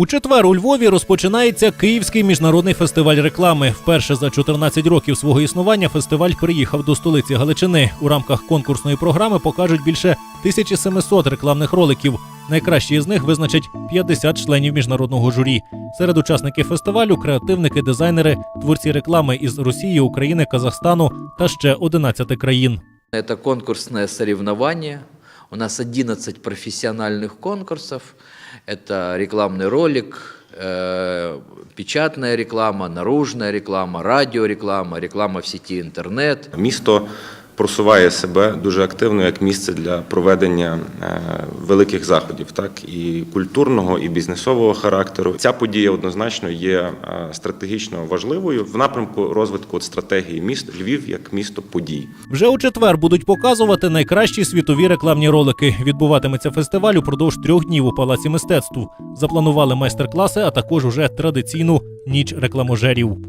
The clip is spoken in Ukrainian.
У четвер у Львові розпочинається Київський міжнародний фестиваль реклами. Вперше за 14 років свого існування фестиваль приїхав до столиці Галичини. У рамках конкурсної програми покажуть більше 1700 рекламних роликів. Найкращі з них визначать 50 членів міжнародного журі. Серед учасників фестивалю креативники, дизайнери, творці реклами із Росії, України, Казахстану та ще 11 країн. Это конкурсное соревнование. У нас 11 профессиональных конкурсов. Это рекламный ролик, э, печатная реклама, наружная реклама, радиореклама, реклама в сети интернет. Місто просуває себе дуже активно як місце для проведення е, великих заходів, так і культурного, і бізнесового характеру. Ця подія однозначно є е, стратегічно важливою в напрямку розвитку стратегії міст Львів як місто подій. Вже у четвер будуть показувати найкращі світові рекламні ролики. Відбуватиметься фестиваль упродовж трьох днів у палаці мистецтв. Запланували майстер-класи, а також уже традиційну ніч рекламожерів.